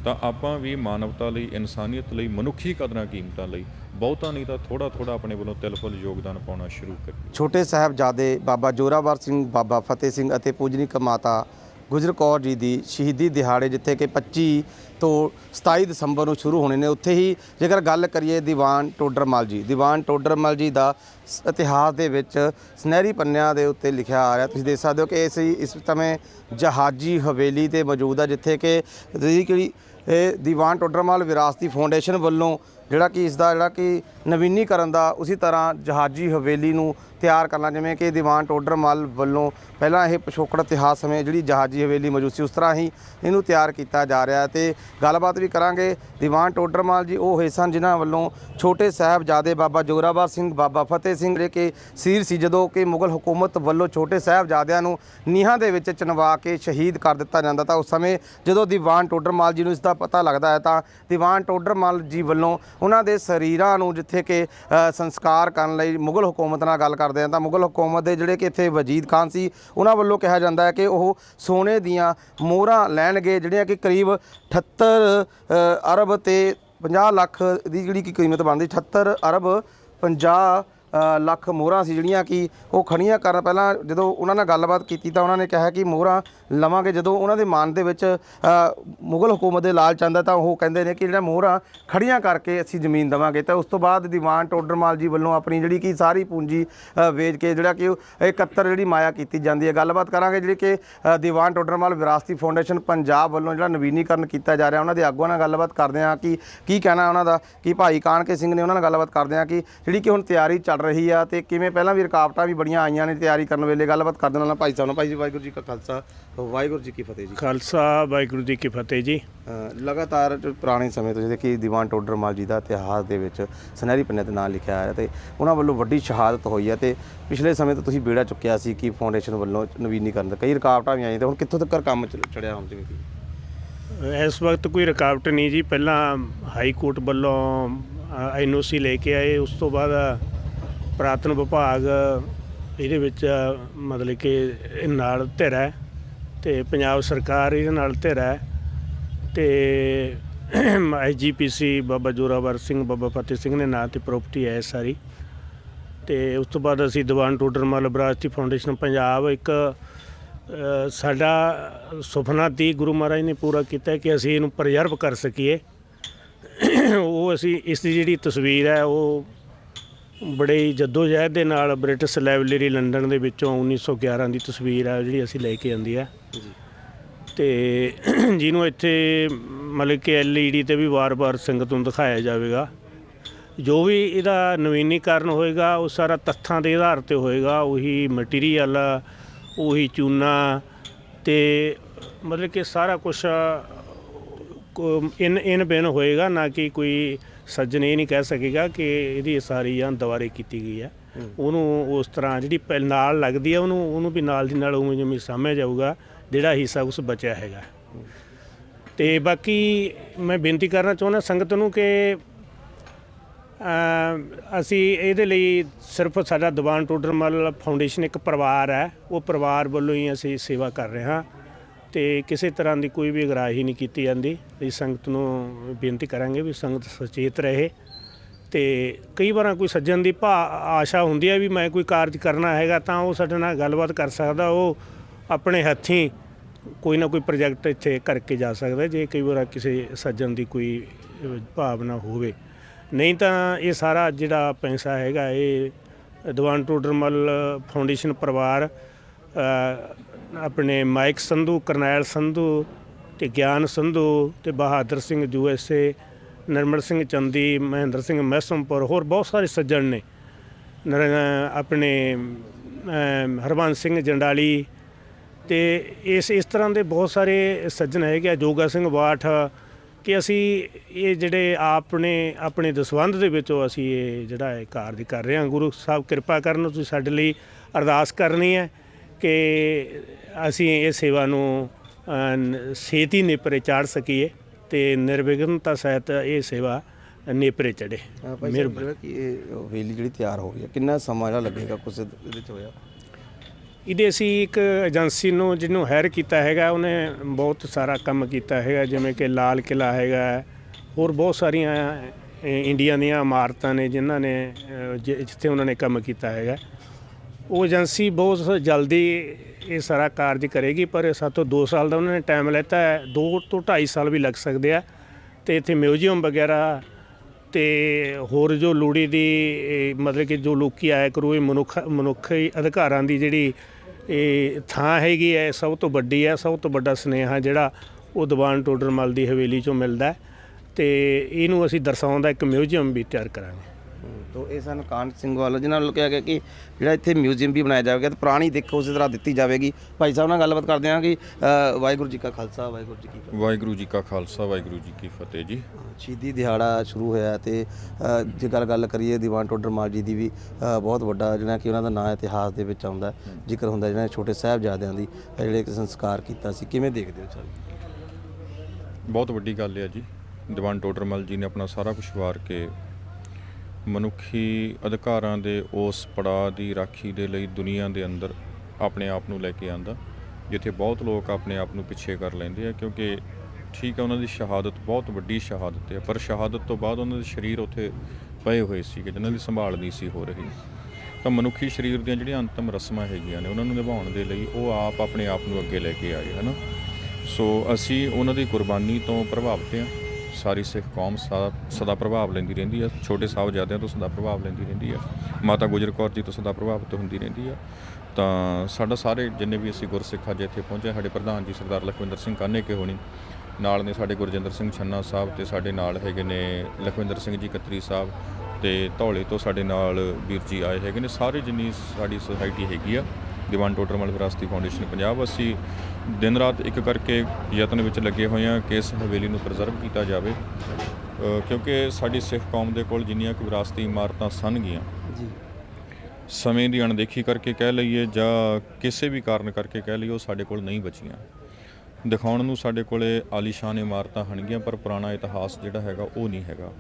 ਤਾਂ ਆਪਾਂ ਵੀ ਮਾਨਵਤਾ ਲਈ, ਇਨਸਾਨੀਅਤ ਲਈ, ਮਨੁੱਖੀ ਕਦਰਾਂ ਕੀਮਤਾਂ ਲਈ ਬਹੁਤਾ ਨਹੀਂ ਤਾਂ ਥੋੜਾ ਥੋੜਾ ਆਪਣੇ ਵੱਲੋਂ ਤਿਲਫੁਲ ਯੋਗਦਾਨ ਪਾਉਣਾ ਸ਼ੁਰੂ ਕਰੀਏ। ਛੋਟੇ ਸਾਹਿਬਜ਼ਾਦੇ ਬਾਬਾ ਜੋਰਾਵਰ ਸਿੰਘ, ਬਾਬਾ ਫਤਿਹ ਸਿੰਘ ਅਤੇ ਪੂਜਨੀਕ ਮਾਤਾ ਗੁਜਰ ਕੌਰ ਜੀ ਦੀ ਸ਼ਹੀਦੀ ਦਿਹਾੜੇ ਜਿੱਥੇ ਕਿ 25 ਤੋਂ 27 ਦਸੰਬਰ ਨੂੰ ਸ਼ੁਰੂ ਹੋਣੇ ਨੇ, ਉੱਥੇ ਹੀ ਜੇਕਰ ਗੱਲ ਕਰੀਏ ਦੀਵਾਨ ਟੋਡਰਮਲ ਜੀ, ਦੀਵਾਨ ਟੋਡਰਮਲ ਜੀ ਦਾ ਸ- ਇਤਿਹਾਸ ਦੇ ਵਿੱਚ ਸੁਨਹਿਰੀ ਪੰਨਿਆਂ ਦੇ ਉੱਤੇ ਲਿਖਿਆ ਆ ਰਿਹਾ। ਤੁਸੀਂ ਦੇਖ ਸਕਦੇ ਹੋ ਕਿ ਇਸ ਇਸ ਸਮੇਂ ਜਹਾਜੀ ਹਵੇਲੀ ਤੇ ਮੌਜੂਦ ਆ, ਜਿੱਥੇ ਕਿ ਜਿਹੜੀ ਇਹ ਦੀਵਾਨ ਟੋਡਰਮਲ ਵਿਰਾਸਤੀ ਫਾਊਂਡੇਸ਼ਨ ਵੱਲੋਂ ਜਿਹੜਾ ਕਿ ਇਸ ਦਾ ਜਿਹੜਾ ਕਿ ਨਵੀਨੀਕਰਨ ਦਾ ਉਸੇ ਤਰ੍ਹਾਂ ਜਹਾਜੀ ਹਵੇਲੀ ਨੂੰ ਤਿਆਰ ਕਰਨਾ ਜਿਵੇਂ ਕਿ ਦੀਵਾਨ ਟੋਡਰ ਟੋਡਰਮਲ ਵੱਲੋਂ ਪਹਿਲਾਂ ਇਹ ਪਿਛੋਕੜ ਇਤਿਹਾਸ ਸਮੇਂ ਜਿਹੜੀ ਜਹਾਜੀ ਹਵੇਲੀ ਮੌਜੂਦ ਸੀ, ਉਸ ਤਰ੍ਹਾਂ ਹੀ ਇਹਨੂੰ ਤਿਆਰ ਕੀਤਾ ਜਾ ਰਿਹਾ ਹੈ ਤੇ ਗੱਲਬਾਤ ਵੀ ਕਰਾਂਗੇ ਦੀਵਾਨ ਟੋਡਰਮਲ ਜੀ, ਉਹ ਹੋਏ ਸਨ ਜਿਨ੍ਹਾਂ ਵੱਲੋਂ ਛੋਟੇ ਸਾਹਿਬਜ਼ਾਦੇ ਬਾਬਾ ਜੋਰਾਵਰ ਸਿੰਘ, ਬਾਬਾ ਫਤਿਹ ਸਿੰਘ ਜਿਹੜੇ ਕਿ ਸੀਰ ਸੀ, ਜਦੋਂ ਕਿ ਮੁਗਲ ਹਕੂਮਤ ਵੱਲੋਂ ਛੋਟੇ ਸਾਹਿਬਜ਼ਾਦਿਆਂ ਨੂੰ ਨੀਹਾਂ ਦੇ ਵਿੱਚ ਚਿਣਵਾ ਕੇ ਸ਼ਹੀਦ ਕਰ ਦਿੱਤਾ ਜਾਂਦਾ ਤਾਂ ਉਸ ਸਮੇਂ ਜਦੋਂ ਦੀਵਾਨ ਟੋਡਰਮਲ ਜੀ ਨੂੰ ਇਸ ਦਾ ਪਤਾ ਲੱਗਦਾ ਹੈ ਤਾਂ ਦੀਵਾਨ ਟੋਡਰਮਲ ਜੀ ਵੱਲੋਂ ਉਹਨਾਂ ਦੇ ਸਰੀਰਾਂ ਨੂੰ ਜਿੱਥੇ ਕਿ ਸੰਸਕਾਰ ਕਰਨ ਲਈ ਮੁਗਲ ਹਕੂਮਤ ਨਾਲ ਗੱਲ ਕਰ ਕਰਦੇ ਹਾਂ ਤਾਂ ਮੁਗਲ ਹਕੂਮਤ ਦੇ ਜਿਹੜੇ ਕਿ ਇੱਥੇ ਵਜੀਦ ਖਾਨ ਸੀ, ਉਹਨਾਂ ਵੱਲੋਂ ਕਿਹਾ ਜਾਂਦਾ ਹੈ ਕਿ ਉਹ ਸੋਨੇ ਦੀਆਂ ਮੋਹਰਾਂ ਲੈਣਗੇ ਜਿਹੜੀਆਂ ਕਿ ਕਰੀਬ 78 ਅਰਬ ਤੇ 50 ਲੱਖ ਦੀ ਜਿਹੜੀ ਕਿ ਕੀਮਤ ਬਣਦੀ 78 ਅਰਬ 50 ਲੱਖ ਮੋਹਰਾਂ ਸੀ ਜਿਹੜੀਆਂ ਕਿ ਉਹ ਖੜੀਆਂ ਕਰਨ। ਪਹਿਲਾਂ ਜਦੋਂ ਉਹਨਾਂ ਨਾਲ ਗੱਲਬਾਤ ਕੀਤੀ ਤਾਂ ਉਹਨਾਂ ਨੇ ਕਿਹਾ ਕਿ ਮੋਹਰਾਂ ਲਵਾਂਗੇ। ਜਦੋਂ ਉਹਨਾਂ ਦੇ ਮਨ ਦੇ ਵਿੱਚ ਮੁਗਲ ਹਕੂਮਤ ਦੇ ਲਾਲਚ ਆਉਂਦਾ ਤਾਂ ਉਹ ਕਹਿੰਦੇ ਨੇ ਕਿ ਜਿਹੜਾ ਮੋਹਰਾਂ ਖੜੀਆਂ ਕਰਕੇ ਅਸੀਂ ਜ਼ਮੀਨ ਦੇਵਾਂਗੇ। ਤਾਂ ਉਸ ਤੋਂ ਬਾਅਦ ਦੀਵਾਨ ਟੋਡਰਮਾਲ ਜੀ ਵੱਲੋਂ ਆਪਣੀ ਜਿਹੜੀ ਕਿ ਸਾਰੀ ਪੂੰਜੀ ਵੇਚ ਕੇ ਜਿਹੜਾ ਕਿ ਉਹ 71 ਜਿਹੜੀ ਮਾਇਆ ਕੀਤੀ ਜਾਂਦੀ ਹੈ। ਗੱਲਬਾਤ ਕਰਾਂਗੇ ਜਿਹੜੀ ਕਿ ਦੀਵਾਨ ਟੋਡਰਮਾਲ ਵਿਰਾਸਤੀ ਫਾਊਂਡੇਸ਼ਨ ਪੰਜਾਬ ਵੱਲੋਂ ਜਿਹੜਾ ਨਵੀਨੀਕਰਨ ਕੀਤਾ ਜਾ ਰਿਹਾ, ਉਹਨਾਂ ਦੇ ਆਗੂਆਂ ਨਾਲ ਗੱਲਬਾਤ ਕਰਦੇ ਹਾਂ ਕਿ ਕੀ ਕਹਿਣਾ ਉਹਨਾਂ ਦਾ, ਕਿ ਭਾਈ ਕਾਨਕੇ ਸਿੰਘ ਨੇ ਉਹਨਾਂ ਨਾਲ ਗੱਲਬਾਤ ਕਰਦੇ ਹਾਂ ਕਿ ਜਿਹੜੀ ਕਿ ਹੁਣ ਤਿਆਰੀ ਚੱਲ ਰਹੀ ਆ ਤੇ ਕਿਵੇਂ ਪਹਿਲਾਂ ਵੀ ਰੁਕਾਵਟਾਂ ਵੀ ਬੜੀਆਂ ਆਈਆਂ ਨੇ ਤਿਆਰੀ ਕਰਨ ਵੇਲੇ। ਗੱਲਬਾਤ ਕਰਦੇ ਨਾਲ ਭਾਈ ਸਾਹਿਬ ਨਾਲ ਭਾਈ ਜੀ, ਵਾਹਿਗੁਰੂ ਜੀ ਕਾ ਖਾਲਸਾ ਵਾਹਿਗੁਰੂ ਜੀ ਕੀ ਫਤਿਹ ਜੀ। ਖਾਲਸਾ ਵਾਹਿਗੁਰੂ ਜੀ ਕੀ ਫਤਿਹ ਜੀ। ਅ, ਲਗਾਤਾਰ ਜੋ ਪੁਰਾਣੇ ਸਮੇਂ ਤੋਂ ਜਿਹਦੇ ਕਿ ਦੀਵਾਨ ਟੋਡਰਮਲ ਜੀ ਦਾ ਇਤਿਹਾਸ ਦੇ ਵਿੱਚ ਸੁਨਹਿਰੀ ਪੰਨੇ ਤੇ ਨਾਂ ਲਿਖਿਆ ਹੈ ਤੇ ਉਹਨਾਂ ਵੱਲੋਂ ਵੱਡੀ ਸ਼ਹਾਦਤ ਹੋਈ ਹੈ ਤੇ ਪਿਛਲੇ ਸਮੇਂ ਤੋਂ ਤੁਸੀਂ ਬੇੜਾ ਚੁੱਕਿਆ ਸੀ ਕਿ ਫਾਊਂਡੇਸ਼ਨ ਵੱਲੋਂ ਨਵੀਨੀਕਰਨ ਦਾ। ਕਈ ਰੁਕਾਵਟਾਂ ਵੀ ਆਈਆਂ ਤੇ ਹੁਣ ਕਿੱਥੋਂ ਤੱਕ ਕੰਮ ਚ- ਚੜਿਆ ਹੁਣ ਜਿਵੇਂ ਕਿ? ਇਸ ਵਕਤ ਕੋਈ ਰੁਕਾਵਟ ਨਹੀਂ ਜੀ। ਪਹਿਲਾਂ ਹਾਈ ਕੋਰਟ ਵੱਲੋਂ ਐਨਓਸੀ ਲੈ ਕੇ ਆਏ। ਉਸ ਤੋਂ ਬਾਅਦ ਪ੍ਰਾਤਨ ਵਿਭਾਗ ਇਹਦੇ ਵਿੱਚ ਮਤਲਬ ਕਿ ਇਹ ਨਾਲ ਧਿਰ ਹੈ। ਤੇ ਪੰਜਾਬ ਸਰਕਾਰ ਇਹਦੇ ਨਾਲ ਧਿਰ ਹੈ ਤੇ ਐਸਜੀਪੀਸੀ ਬਾਬਾ ਜੋਰਾਵਰ ਸਿੰਘ, ਬਾਬਾ ਫਤਿਹ ਸਿੰਘ ਦੇ ਨਾਂ ਤੇ ਪ੍ਰਾਪਰਟੀ ਹੈ ਇਹ ਸਾਰੀ। ਤੇ ਉਸ ਤੋਂ ਬਾਅਦ ਅਸੀਂ ਦੀਵਾਨ ਟੋਡਰ ਟੋਡਰਮਲ ਵਿਰਾਸਤੀ ਫਾਊਂਡੇਸ਼ਨ ਪੰਜਾਬ ਇੱਕ ਸਾਡਾ ਸੁਪਨਾ ਤੀ ਗੁਰੂ ਮਹਾਰਾਜ ਨੇ ਪੂਰਾ ਕੀਤਾ ਕਿ ਅਸੀਂ ਇਹਨੂੰ ਪ੍ਰਜਰਵ ਕਰ ਸਕੀਏ। ਉਹ ਅਸੀਂ ਇਸ ਦੀ ਜਿਹੜੀ ਤਸਵੀਰ ਹੈ ਉਹ ਬੜੇ ਹੀ ਜਹਿਦ ਦੇ ਨਾਲ ਬ੍ਰਿਟਿਸ਼ ਲਾਇਬ੍ਰੇਰੀ ਲੰਡਨ ਦੇ ਵਿੱਚੋਂ 1911 ਦੀ ਤਸਵੀਰ ਹੈ ਜਿਹੜੀ ਅਸੀਂ ਲੈ ਕੇ ਆਂਦੀ ਹੈ ਤੇ ਜਿਹਨੂੰ ਇੱਥੇ ਮਤਲਬ ਕਿ ਐਲਈਡੀ ਤੇ ਵੀ ਵਾਰ-ਵਾਰ ਸੰਗਤ ਨੂੰ ਦਿਖਾਇਆ ਜਾਵੇਗਾ। ਜੋ ਵੀ ਇਹਦਾ ਨਵੀਨੀਕਰਨ ਹੋਏਗਾ ਉਹ ਸਾਰਾ ਤੱਥਾਂ ਦੇ ਆਧਾਰ ਤੇ ਹੋਏਗਾ ਉਹੀ ਮਟੀਰੀਅਲ ਉਹੀ ਚੂਨਾ ਤੇ ਮਤਲਬ ਕਿ ਸਾਰਾ ਕੁਝ ਇਨ ਇਨ ਬਿਨ ਹੋਏਗਾ ਨਾ ਕਿ ਕੋਈ ਸੱਜਣ ਇਹ ਨਹੀਂ ਕਹਿ ਸਕੇਗਾ ਕਿ ਇਹਦੀ ਸਾਰੀ ਜਾਂ ਦੁਬਾਰੇ ਕੀਤੀ ਗਈ ਹੈ। ਉਹਨੂੰ ਉਸ ਤਰ੍ਹਾਂ ਜਿਹੜੀ ਪਹਿ- ਨਾਲ ਲੱਗਦੀ ਹੈ, ਉਹਨੂੰ ਉਹਨੂੰ ਵੀ ਨਾਲ ਦੀ ਨਾਲ ਉਵੇਂ ਜਿਵੇਂ ਸਾਹਮਣੇ ਆਊਗਾ ਜਿਹੜਾ ਹਿੱਸਾ ਉਸ ਬਚਿਆ ਹੈਗਾ। ਤੇ ਬਾਕੀ ਮੈਂ ਬੇਨਤੀ ਕਰਨਾ ਚਾਹੁੰਦਾ ਸੰਗਤ ਨੂੰ ਕਿ ਅਸੀਂ ਇਹਦੇ ਲਈ ਸਿਰਫ ਸਾਡਾ ਦੀਵਾਨ ਟੋਡਰਮਲ ਫਾਊਂਡੇਸ਼ਨ ਇੱਕ ਪਰਿਵਾਰ ਹੈ। ਉਹ ਪਰਿਵਾਰ ਵੱਲੋਂ ਹੀ ਅਸੀਂ ਸੇਵਾ ਕਰ ਰਹੇ ਹਾਂ। ਤੇ ਕਿਸੇ ਤਰ੍ਹਾਂ ਦੀ ਕੋਈ ਵੀ ਅਗਰਾਹੀ ਨਹੀਂ ਕੀਤੀ ਜਾਂਦੀ। ਅਸੀਂ ਸੰਗਤ ਨੂੰ ਬੇਨਤੀ ਕਰਾਂਗੇ ਵੀ ਸੰਗਤ ਸੁਚੇਤ ਰਹੇ ਤੇ ਕਈ ਵਾਰਾਂ ਕੋਈ ਸੱਜਣ ਦੀ ਭਾ, ਆਸ਼ਾ ਹੁੰਦੀ ਹੈ ਵੀ ਮੈਂ ਕੋਈ ਕਾਰਜ ਕਰਨਾ ਹੈਗਾ ਤਾਂ ਉਹ ਸਾਡੇ ਨਾਲ ਗੱਲਬਾਤ ਕਰ ਸਕਦਾ, ਉਹ ਆਪਣੇ ਹੱਥੀਂ ਕੋਈ ਨਾ ਕੋਈ ਪ੍ਰੋਜੈਕਟ ਇੱਥੇ ਕਰਕੇ ਜਾ ਸਕਦਾ, ਜੇ ਕਈ ਵਾਰ ਕਿਸੇ ਸੱਜਣ ਦੀ ਕੋਈ ਭਾਵਨਾ ਹੋਵੇ। ਨਹੀਂ ਤਾਂ ਇਹ ਸਾਰਾ ਜਿਹੜਾ ਪੈਸਾ ਹੈਗਾ, ਇਹ ਦੀਵਾਨ ਟੋਡਰਮਲ ਫਾਊਂਡੇਸ਼ਨ ਪਰਿਵਾਰ ਆਪਣੇ ਮਾਈਕ ਸੰਧੂ, ਕਰਨੈਲ ਸੰਧੂ ਤੇ ਗਿਆਨ ਸੰਧੂ ਤੇ ਬਹਾਦਰ ਸਿੰਘ ਯੂਐਸਏ ਨਰਮਲ ਸਿੰਘ ਚੰਦੀ, ਮਹਿੰਦਰ ਸਿੰਘ ਮਹਿਸਮਪੁਰ ਹੋਰ ਬਹੁਤ ਸਾਰੇ ਸੱਜਣ ਨੇ। ਨਰ- ਆਪਣੇ ਹਰਬੰਸ ਸਿੰਘ ਜੰਡਾਲੀ ਤੇ ਇਸ ਇਸ ਤਰ੍ਹਾਂ ਦੇ ਬਹੁਤ ਸਾਰੇ ਸੱਜਣ ਹੈਗੇ ਆ, ਜੋਗਾ ਸਿੰਘ ਬਾਠ, ਕਿ ਅਸੀਂ ਇਹ ਜਿਹੜੇ ਆਪਣੇ ਆਪਣੇ ਦਸਵੰਧ ਦੇ ਵਿੱਚੋਂ ਅਸੀਂ ਇਹ ਜਿਹੜਾ ਇਹ ਕਾਰਜ ਕਰ ਰਹੇ ਹਾਂ। ਗੁਰੂ ਸਾਹਿਬ ਕਿਰਪਾ ਕਰਨ, ਤੁਸੀਂ ਸਾਡੇ ਲਈ ਅਰਦਾਸ ਕਰਨੀ ਹੈ। ਕਿ ਅਸੀਂ ਇਹ ਸੇਵਾ ਨੂੰ ਛੇਤੀ ਨੇਪਰੇ ਚਾੜ ਸਕੀਏ ਤੇ ਨਿਰਵਿਘਨਤਾ ਸਹਿਤ ਇਹ ਸੇਵਾ ਨੇਪਰੇ ਚੜੇ ਜਿਹੜਾ ਕਿ ਇਹ ਹਵੇਲੀ ਜਿਹੜੀ ਤਿਆਰ ਹੋ ਰਹੀ ਹੈ ਕਿੰਨਾ ਸਮਾਂ ਜਿਹੜਾ ਲੱਗੇਗਾ ਕੁਛ ਇਹਦੇ ਚ ਹੋਇਆ? ਇਹਦੇ ਅਸੀਂ ਇੱਕ ਏਜੰਸੀ ਨੂੰ ਜਿਹਨੂੰ ਹਾਇਰ ਕੀਤਾ ਹੈਗਾ ਉਹਨੇ ਬਹੁਤ ਸਾਰਾ ਕੰਮ ਕੀਤਾ ਹੈਗਾ ਜਿਵੇਂ ਕਿ ਲਾਲ ਕਿਲਾ ਹੈਗਾ ਹੋਰ ਬਹੁਤ ਸਾਰੀਆਂ ਇੰਡੀਆ ਦੀਆਂ ਇਮਾਰਤਾਂ ਨੇ ਜਿਨ੍ਹਾਂ ਨੇ ਜਿੱਥੇ ਉਹਨਾਂ ਨੇ ਕੰਮ ਕੀਤਾ ਹੈਗਾ। ਉਹ ਏਜੰਸੀ ਬਹੁਤ ਜਲਦੀ ਇਹ ਸਾਰਾ ਕਾਰਜ ਕਰੇਗੀ, ਪਰ ਸਾਤੋਂ 2 ਸਾਲ ਦਾ ਉਹਨਾਂ ਨੇ ਟਾਈਮ ਲੈਤਾ ਹੈ 2 ਤੋਂ 2.5 ਸਾਲ ਵੀ ਲੱਗ ਸਕਦੇ ਆ। ਤੇ ਇੱਥੇ ਮਿਊਜ਼ੀਅਮ ਵਗੈਰਾ ਤੇ ਹੋਰ ਜੋ ਲੋੜੀ ਦੀ ਮਤਲਬ ਕਿ ਜੋ ਲੋਕੀ ਆਇਆ ਕਰੂ, ਇਹ ਮਨੁੱਖ, ਮਨੁੱਖੀ ਅਧਿਕਾਰਾਂ ਦੀ ਜਿਹੜੀ ਇਹ ਥਾਂ ਹੈਗੀ ਹੈ ਸਭ ਤੋਂ ਵੱਡੀ ਹੈ, ਸਭ ਤੋਂ ਵੱਡਾ ਸੁਨੇਹਾ ਜਿਹੜਾ ਉਹ ਦੀਵਾਨ ਟੋਡਰਮਲ ਦੀ ਹਵੇਲੀ ਚੋਂ ਮਿਲਦਾ ਹੈ। ਤੇ ਇਹਨੂੰ ਅਸੀਂ ਦਰਸਾਉਣ ਦਾ ਇੱਕ ਮਿਊਜ਼ੀਅਮ ਵੀ ਤਿਆਰ ਕਰਾਂਗੇ। ਤੋ ਇਹ ਸਨ ਕਾਂਟ ਸਿੰਘ ਵੱਲੋਂ ਜਿਨ੍ਹਾਂ ਵੱਲੋਂ ਕਿਹਾ ਗਿਆ ਕਿ ਜਿਹੜਾ ਇੱਥੇ ਮਿਊਜ਼ੀਅਮ ਵੀ ਬਣਾਇਆ ਜਾਵੇਗਾ ਤੇ ਪੁਰਾਣੀ ਦੇਖ ਉਸੇ ਤਰ੍ਹਾਂ ਦਿੱਤੀ ਜਾਵੇਗੀ। ਭਾਈ ਸਾਹਿਬ ਨਾਲ ਗੱਲਬਾਤ ਕਰਦੇ ਹਾਂ ਕਿ ਵਾਹਿਗੁਰੂ ਜੀ ਕਾ ਖਾਲਸਾ ਵਾਹਿਗੁਰੂ ਜੀ ਕੀ ਫਤਿਹ। ਵਾਹਿਗੁਰੂ ਜੀ ਕਾ ਖਾਲਸਾ ਵਾਹਿਗੁਰੂ ਜੀ ਕੀ ਫਤਿਹ ਜੀ। ਸ਼ਹੀਦੀ ਦਿਹਾੜਾ ਸ਼ੁਰੂ ਹੋਇਆ ਤੇ ਜੇ ਗੱਲ ਗੱਲ ਕਰੀਏ ਦੀਵਾਨ ਟੋਡਰਮਲ ਜੀ ਦੀ ਵੀ ਬਹੁਤ ਵੱਡਾ ਜਿਹੜਾ ਕਿ ਉਹਨਾਂ ਦਾ ਨਾਂ ਇਤਿਹਾਸ ਦੇ ਵਿੱਚ ਆਉਂਦਾ। ਜ਼ਿਕਰ ਹੁੰਦਾ ਜਿਹੜਾ ਛੋਟੇ ਸਾਹਿਬਜ਼ਾਦਿਆਂ ਦੀ ਜਿਹੜੇ ਕਿ ਸੰਸਕਾਰ ਕੀਤਾ ਸੀ। ਕਿਵੇਂ ਦੇਖਦੇ ਹੋ ਸਰ? ਬਹੁਤ ਵੱਡੀ ਗੱਲ ਹੈ ਜੀ। ਦੀਵਾਨ ਟੋਡਰਮਲ ਜੀ ਨੇ ਆਪਣਾ ਸਾਰਾ ਕੁਝ ਵਾਰ ਕੇ ਮਨੁੱਖੀ ਅਧਿਕਾਰਾਂ ਦੇ ਉਸ ਪੜਾਅ ਦੀ ਰਾਖੀ ਦੇ ਲਈ ਦੁਨੀਆ ਦੇ ਅੰਦਰ ਆਪਣੇ ਆਪ ਨੂੰ ਲੈ ਕੇ ਆਂਦਾ, ਜਿੱਥੇ ਬਹੁਤ ਲੋਕ ਆਪਣੇ ਆਪ ਨੂੰ ਪਿੱਛੇ ਕਰ ਲੈਂਦੇ ਆ, ਕਿਉਂਕਿ ਠੀਕ ਹੈ ਉਹਨਾਂ ਦੀ ਸ਼ਹਾਦਤ ਬਹੁਤ ਵੱਡੀ ਸ਼ਹਾਦਤ ਹੈ ਪਰ ਸ਼ਹਾਦਤ ਤੋਂ ਬਾਅਦ ਉਹਨਾਂ ਦੇ ਸਰੀਰ ਉੱਥੇ ਪਏ ਹੋਏ ਸੀਗੇ, ਜਿਨ੍ਹਾਂ ਦੀ ਸੰਭਾਲ ਨਹੀਂ ਸੀ ਹੋ ਰਹੀ। ਤਾਂ ਮਨੁੱਖੀ ਸਰੀਰ ਦੀਆਂ ਜਿਹੜੀਆਂ ਅੰਤਮ ਰਸਮਾਂ ਹੈਗੀਆਂ ਨੇ, ਉਹਨਾਂ ਨੂੰ ਨਿਭਾਉਣ ਦੇ ਲਈ ਉਹ ਆਪ ਆਪਣੇ ਆਪ ਨੂੰ ਅੱਗੇ ਲੈ ਕੇ ਆਏ, ਹਨਾ? ਸੋ ਅਸੀਂ ਉਹਨਾਂ ਦੀ ਕੁਰਬਾਨੀ ਤੋਂ ਪ੍ਰਭਾਵਿਤ ਹਾਂ ਸਾਰੀ ਸਿੱਖ ਕੌਮ ਸਦਾ ਸਦਾ ਪ੍ਰਭਾਵ ਲੈਂਦੀ ਰਹਿੰਦੀ ਆ ਛੋਟੇ ਸਾਹਿਬਜ਼ਾਦਿਆਂ ਤੋਂ ਸਦਾ ਪ੍ਰਭਾਵ ਲੈਂਦੀ ਰਹਿੰਦੀ ਆ ਮਾਤਾ ਗੁਜਰ ਕੌਰ ਜੀ ਤੋਂ ਸਦਾ ਪ੍ਰਭਾਵਿਤ ਹੁੰਦੀ ਰਹਿੰਦੀ ਆ ਤਾਂ ਸਾਡਾ ਸਾਰੇ ਜਿੰਨੇ ਵੀ ਅਸੀਂ ਗੁਰਸਿੱਖ ਅੱਜ ਇੱਥੇ ਪਹੁੰਚੇ, ਸਾਡੇ ਪ੍ਰਧਾਨ ਜੀ ਸਰਦਾਰ ਲਖਵਿੰਦਰ ਸਿੰਘ ਕਾਨੇਕੇ ਹੋਣੀ, ਨਾਲ ਨੇ ਸਾਡੇ ਗੁਰਜਿੰਦਰ ਸਿੰਘ ਛੰਨਾ ਸਾਹਿਬ ਤੇ ਸਾਡੇ ਨਾਲ ਹੈਗੇ ਨੇ ਲਖਵਿੰਦਰ ਸਿੰਘ ਜੀ ਕਤਰੀ ਸਾਹਿਬ ਤੇ ਧੌਲੇ ਤੋਂ ਸਾਡੇ ਨਾਲ ਵੀਰ ਜੀ ਆਏ ਹੈਗੇ ਨੇ। ਸਾਰੇ ਜਿੰਨੀ ਸਾਡੀ ਸੋਸਾਇਟੀ ਹੈਗੀ ਆ, ਦੀਵਾਨ ਟੋਡਰਮਲ ਵਿਰਾਸਤੀ ਫਾਊਂਡੇਸ਼ਨ ਪੰਜਾਬ, ਅਸੀਂ ਦਿਨ ਰਾਤ ਇੱਕ ਕਰਕੇ ਯਤਨ ਵਿੱਚ ਲੱਗੇ ਹੋਏ ਹਾਂ ਕਿ ਇਸ ਹਵੇਲੀ ਨੂੰ ਪ੍ਰੀਜ਼ਰਵ ਕੀਤਾ ਜਾਵੇ। ਕਿਉਂਕਿ ਸਾਡੀ ਸਿੱਖ ਕੌਮ ਦੇ ਕੋਲ ਜਿੰਨੀਆਂ ਕੁ ਵਿਰਾਸਤੀ ਇਮਾਰਤਾਂ ਸਨਗੀਆਂ ਜੀ। ਸਮੇਂ ਦੀ ਅਣਦੇਖੀ ਕਰਕੇ ਕਹਿ ਲਈਏ ਜਾਂ ਕਿਸੇ ਵੀ ਕਾਰਨ ਕਰਕੇ ਕਹਿ ਲਈਏ ਉਹ ਸਾਡੇ ਕੋਲ ਨਹੀਂ ਬਚੀਆਂ। ਦਿਖਾਉਣ ਨੂੰ ਸਾਡੇ ਕੋਲੇ ਆਲੀਸ਼ਾਨ ਇਮਾਰਤਾਂ ਹਣਗੀਆਂ ਪਰ ਪੁਰਾਣਾ ਇਤਿਹਾਸ ਜਿਹੜਾ ਹੈਗਾ ਉਹ ਨਹੀਂ ਹੈਗਾ।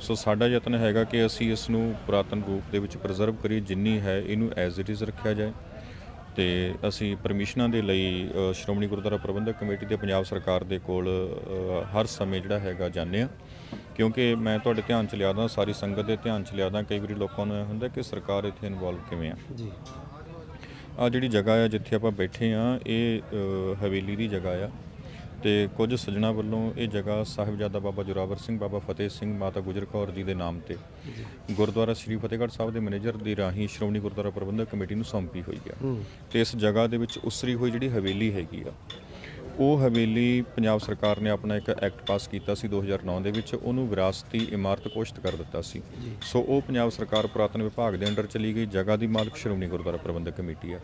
ਸੋ ਸਾਡਾ ਯਤਨ ਹੈਗਾ ਕਿ ਅਸੀਂ ਇਸ ਨੂੰ ਪੁਰਾਤਨ ਰੂਪ ਦੇ ਵਿੱਚ ਪ੍ਰੀਜ਼ਰਵ ਕਰੀਏ ਜਿੰਨੀ ਹੈ ਇਹਨੂੰ ਐਜ਼ ਇਟ ਇਜ਼ ਰੱਖਿਆ ਜਾਏ। ਤੇ ਅਸੀਂ ਪਰਮਿਸ਼ਨਾਂ ਦੇ ਲਈ ਸ਼੍ਰੋਮਣੀ ਗੁਰਦੁਆਰਾ ਪ੍ਰਬੰਧਕ ਕਮੇਟੀ ਤੇ ਪੰਜਾਬ ਸਰਕਾਰ ਦੇ ਕੋਲ ਹਰ ਸਮੇਂ ਜਿਹੜਾ ਹੈਗਾ ਜਾਂਦੇ ਆ ਕਿਉਂਕਿ ਮੈਂ ਤੁਹਾਡੇ ਧਿਆਨ ਚ ਲਿਆਦਾ ਸਾਰੀ ਸੰਗਤ ਦੇ ਧਿਆਨ ਚ ਲਿਆਦਾ ਕਈ ਵਾਰੀ ਲੋਕਾਂ ਨੂੰ ਇਹ ਹੁੰਦਾ ਕਿ ਸਰਕਾਰ ਇੱਥੇ ਇਨਵੋਲਵ ਕਿਵੇਂ ਆ। ਜੀ। ਆ ਜਿਹੜੀ ਜਗ੍ਹਾ ਆ ਜਿੱਥੇ ਆਪਾਂ ਬੈਠੇ ਆ ਇਹ ਹਵੇਲੀ ਦੀ ਜਗ੍ਹਾ ਆ। ਤੇ ਕੁਝ ਸੱਜਣਾ ਵੱਲੋਂ ਇਹ ਜਗ੍ਹਾ ਸਾਹਿਬਜ਼ਾਦਾ ਬਾਬਾ ਜੋਰਾਵਰ ਸਿੰਘ ਬਾਬਾ ਫਤਿਹ ਸਿੰਘ ਮਾਤਾ ਗੁਜਰ ਕੌਰ ਜੀ ਦੇ ਨਾਮ ਤੇ ਗੁਰਦੁਆਰਾ ਸ੍ਰੀ ਫਤਿਹਗੜ੍ਹ ਸਾਹਿਬ ਦੇ ਮੈਨੇਜਰ ਦੀ ਰਾਹੀਂ ਸ਼੍ਰੋਮਣੀ ਗੁਰਦੁਆਰਾ ਪ੍ਰਬੰਧਕ ਕਮੇਟੀ ਨੂੰ ਸੌਂਪੀ ਹੋਈ ਆ। ਤੇ ਇਸ ਜਗ੍ਹਾ ਦੇ ਵਿੱਚ ਉਸਰੀ ਹੋਈ ਜਿਹੜੀ ਹਵੇਲੀ ਹੈਗੀ ਆ ਉਹ ਹਵੇਲੀ ਪੰਜਾਬ ਸਰਕਾਰ ਨੇ ਆਪਣਾ ਇੱਕ ਐਕਟ ਪਾਸ ਕੀਤਾ ਸੀ 2009 ਦੇ ਵਿੱਚ ਉਹਨੂੰ ਵਿਰਾਸਤੀ ਇਮਾਰਤ ਘੋਸ਼ਿਤ ਕਰ ਦਿੱਤਾ ਸੀ। ਸੋ ਉਹ ਪੰਜਾਬ ਸਰਕਾਰ ਪੁਰਾਤਨ ਵਿਭਾਗ ਦੇ ਅੰਡਰ ਚਲੀ ਗਈ ਜਗ੍ਹਾ ਦੀ ਮਾਲਕ ਸ਼੍ਰੋਮਣੀ ਗੁਰਦੁਆਰਾ ਪ੍ਰਬੰਧਕ ਕਮੇਟੀ ਆ।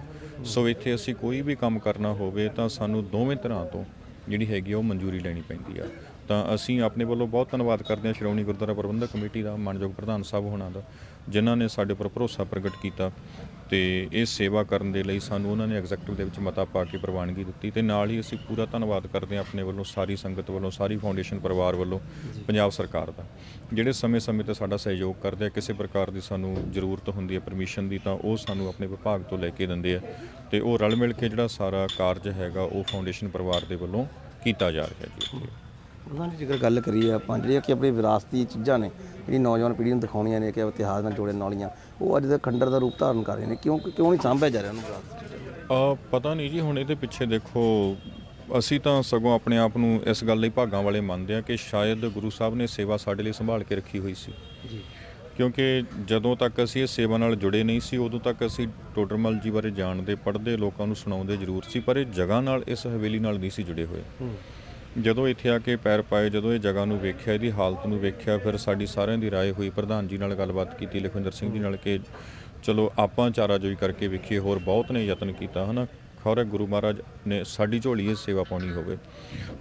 ਸੋ ਇੱਥੇ ਅਸੀਂ ਕੋਈ ਵੀ ਕੰਮ ਕਰਨਾ ਹੋਵੇ ਤਾਂ ਸਾਨੂੰ ਦੋਵੇਂ ਤਰ੍ਹਾਂ ਤੋਂ ਜਿਹੜੀ ਹੈਗੀ ਆ ਉਹ ਮਨਜ਼ੂਰੀ ਲੈਣੀ ਪੈਂਦੀ ਆ। ਤਾਂ ਅਸੀਂ ਆਪਣੇ ਵੱਲੋਂ ਬਹੁਤ ਧੰਨਵਾਦ ਕਰਦੇ ਹਾਂ ਸ਼੍ਰੋਮਣੀ ਗੁਰਦੁਆਰਾ ਪ੍ਰਬੰਧਕ ਕਮੇਟੀ ਦਾ ਮਾਨਯੋਗ ਪ੍ਰਧਾਨ ਸਾਹਿਬ ਹੋਣਾ ਦਾ ਜਿਨ੍ਹਾਂ ਨੇ ਸਾਡੇ ਉੱਪਰ ਭਰੋਸਾ ਪ੍ਰਗਟ ਕੀਤਾ ਤੇ ਇਹ ਸੇਵਾ ਕਰਨ ਦੇ ਲਈ ਸਾਨੂੰ ਉਹਨਾਂ ਨੇ ਐਗਜ਼ੈਕਟਿਵ ਦੇ ਵਿੱਚ ਮਤਾ ਪਾ ਕੇ ਪ੍ਰਵਾਨਗੀ ਦਿੱਤੀ ਤੇ ਨਾਲ ਹੀ ਅਸੀਂ ਪੂਰਾ ਧੰਨਵਾਦ ਕਰਦੇ ਹਾਂ ਆਪਣੇ ਵੱਲੋਂ ਸਾਰੀ ਸੰਗਤ ਵੱਲੋਂ ਸਾਰੀ ਫਾਊਂਡੇਸ਼ਨ ਪਰਿਵਾਰ ਵੱਲੋਂ ਪੰਜਾਬ ਸਰਕਾਰ ਦਾ। ਜਿਹੜੇ ਸਮੇਂ-ਸਮੇਂ ਤੇ ਸਾਡਾ ਸਹਿਯੋਗ ਕਰਦੇ ਆ ਕਿਸੇ ਪ੍ਰਕਾਰ ਦੀ ਸਾਨੂੰ ਜ਼ਰੂਰਤ ਹੁੰਦੀ ਹੈ ਪਰਮਿਸ਼ਨ ਦੀ ਤਾਂ ਉਹ ਸਾਨੂੰ ਆਪਣੇ ਵਿਭਾਗ ਤੋਂ ਲੈ ਕੇ ਦਿੰਦੇ ਆ ਤੇ ਉਹ ਰਲ ਮਿਲ ਕੇ ਜਿਹੜਾ ਸਾਰਾ ਕਾਰਜ ਹੈਗਾ ਉਹ ਫਾਊਂਡੇਸ਼ਨ ਪਰਿਵਾਰ ਦੇ ਵੱਲੋਂ ਕੀਤਾ ਜਾ ਰਿਹਾ ਜੀ। ਉਹਨਾਂ ਦੀ ਜੇਕਰ ਗੱਲ ਕਰੀਏ ਆਪਾਂ ਜਿਹੜੀਆਂ ਕਿ ਆਪਣੀ ਵਿਰਾਸਤੀ ਚੀਜ਼ਾਂ ਨੇ ਜਿਹੜੀ ਨੌਜਵਾਨ ਪੀੜ੍ਹੀ ਨੂੰ ਦਿਖਾਉਣੀਆਂ ਨੇ ਕਿ ਇਤਿਹਾਸ ਨਾਲ ਜੋੜਨ ਵਾਲੀਆਂ ਉਹ ਅੱਜ ਦੇ ਖੰਡਰ ਦਾ ਰੂਪ ਧਾਰਨ ਕਰ ਰਹੇ ਨੇ। ਕਿਉਂ ਕਿਉਂ ਨਹੀਂ ਸਾਂਭਿਆ ਜਾ ਰਿਹਾ ਉਹਨੂੰ ਵਿਰਾਸਤੀ? ਆ ਪਤਾ ਨਹੀਂ ਜੀ ਹੁਣ ਇਹਦੇ ਪਿੱਛੇ ਦੇਖੋ ਅਸੀਂ ਤਾਂ ਸਗੋਂ ਆਪਣੇ ਆਪ ਨੂੰ ਇਸ ਗੱਲ ਲਈ ਭਾਗਾਂ ਵਾਲੇ ਮੰਨਦੇ ਆ ਕਿ ਸ਼ਾਇਦ ਗੁਰੂ ਸਾਹਿਬ ਨੇ ਸੇਵਾ ਸਾਡੇ ਲਈ ਸੰਭਾਲ ਕੇ ਰੱਖੀ ਹੋਈ ਸੀ। ਜੀ। ਕਿਉਂਕਿ ਜਦੋਂ ਤੱਕ ਅਸੀਂ ਇਸ ਸੇਵਾ ਨਾਲ ਜੁੜੇ ਨਹੀਂ ਸੀ ਉਦੋਂ ਤੱਕ ਅਸੀਂ ਟੋਡਰਮਲ ਜੀ ਬਾਰੇ ਜਾਣਦੇ ਪੜ੍ਹਦੇ ਲੋਕਾਂ ਨੂੰ ਸੁਣਾਉਂਦੇ ਜ਼ਰੂਰ ਸੀ ਪਰ ਇਹ ਜਗ੍ਹਾ ਨਾਲ ਇਸ ਹਵੇਲੀ ਨਾਲ ਨਹੀਂ ਸੀ ਜੁੜੇ ਹੋਏ। ਜਦੋਂ ਇੱਥੇ ਆ ਕੇ ਪੈਰ ਪਾਏ ਜਦੋਂ ਇਹ ਜਗ੍ਹਾ ਨੂੰ ਵੇਖਿਆ ਇਹਦੀ ਹਾਲਤ ਨੂੰ ਵੇਖਿਆ ਫਿਰ ਸਾਡੀ ਸਾਰਿਆਂ ਦੀ ਰਾਏ ਹੋਈ। ਪ੍ਰਧਾਨ ਜੀ ਨਾਲ ਗੱਲਬਾਤ ਕੀਤੀ ਲਖਵਿੰਦਰ ਸਿੰਘ ਜੀ ਨਾਲ ਕਿ ਚਲੋ ਆਪਾਂ ਚਾਰਾਜੋਈ ਕਰਕੇ ਵੇਖੀਏ ਹੋਰ ਬਹੁਤ ਨੇ ਯਤਨ ਕੀਤਾ ਹਨਾ? ਖੌਰੇ ਗੁਰੂ ਮਹਾਰਾਜ ਨੇ ਸਾਡੀ ਝੋਲੀ ਇਹ ਸੇਵਾ ਪਾਉਣੀ ਹੋਵੇ।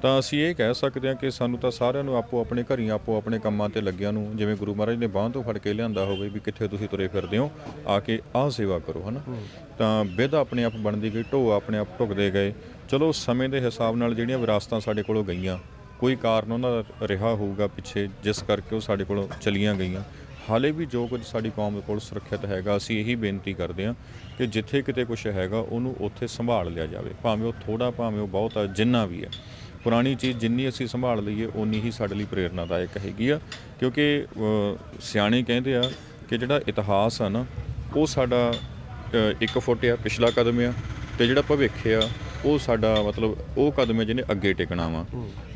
ਤਾਂ ਅਸੀਂ ਇਹ ਕਹਿ ਸਕਦੇ ਹਾਂ ਕਿ ਸਾਨੂੰ ਤਾਂ ਸਾਰਿਆਂ ਨੂੰ ਆਪੋ ਆਪਣੇ ਘਰੀਂ ਆਪੋ ਆਪਣੇ ਕੰਮਾਂ ਤੇ ਲੱਗਿਆਂ ਨੂੰ ਜਿਵੇਂ ਗੁਰੂ ਮਹਾਰਾਜ ਨੇ ਬਾਂਹ ਤੋਂ ਫੜ ਕੇ ਲਿਆਂਦਾ ਹੋਵੇ ਵੀ ਕਿੱਥੇ ਤੁਸੀਂ ਤੁਰੇ ਫਿਰਦੇ ਹੋ ਆ ਕੇ ਆਹ ਸੇਵਾ ਕਰੋ ਹਨਾ? ਤਾਂ ਵਿਧ ਆਪਣੇ ਆਪ ਬਣਦੀ ਗਈ ਢੋ ਆਪਣੇ ਆਪ ਢੁਕਦੇ ਗਏ ਚਲੋ ਸਮੇਂ ਦੇ ਹਿਸਾਬ ਨਾਲ ਜਿਹੜੀਆਂ ਵਿਰਾਸਤਾਂ ਸਾਡੇ ਕੋਲੋਂ ਗਈਆਂ, ਕੋਈ ਕਾਰਨ ਉਹਨਾਂ ਦਾ ਰਿਹਾ ਹੋਊਗਾ ਪਿੱਛੇ, ਜਿਸ ਕਰਕੇ ਉਹ ਸਾਡੇ ਕੋਲੋਂ ਚਲੀਆਂ ਗਈਆਂ। ਹਾਲੇ ਵੀ ਜੋ ਕੁਝ ਸਾਡੀ ਕੌਮ ਦੇ ਕੋਲ ਸੁਰੱਖਿਅਤ ਹੈਗਾ, ਅਸੀਂ ਇਹੀ ਬੇਨਤੀ ਕਰਦੇ ਹਾਂ ਕਿ ਜਿੱਥੇ ਕਿਤੇ ਕੁਝ ਹੈਗਾ, ਉਹਨੂੰ ਉੱਥੇ ਸੰਭਾਲ ਲਿਆ ਜਾਵੇ। ਭਾਵੇਂ ਉਹ ਥੋੜਾ ਭਾਵੇਂ ਉਹ ਬਹੁਤ ਆ, ਜਿੰਨਾ ਵੀ ਹੈ ਪੁਰਾਣੀ ਚੀਜ਼ ਜਿੰਨੀ ਅਸੀਂ ਸੰਭਾਲ ਲਈਏ, ਓਨੀ ਹੀ ਸਾਡੇ ਲਈ ਪ੍ਰੇਰਨਾਦਾਇਕ ਹੈਗੀ ਆ। ਕਿਉਂਕਿ ਸਿਆਣੇ ਕਹਿੰਦੇ ਆ ਕਿ ਜਿਹੜਾ ਇਤਿਹਾਸ ਆ ਨਾ, ਉਹ ਸਾਡਾ ਇੱਕ ਫੁੱਟ ਆ, ਪਿਛਲਾ ਕਦਮ ਆ, ਤੇ ਜਿਹੜਾ ਭਵਿੱਖ ਆ ਉਹ ਸਾਡਾ ਮਤਲਬ ਉਹ ਕਦਮ ਹੈ ਜਿਹਨੇ ਅੱਗੇ ਟਿਕਣਾ ਵਾ।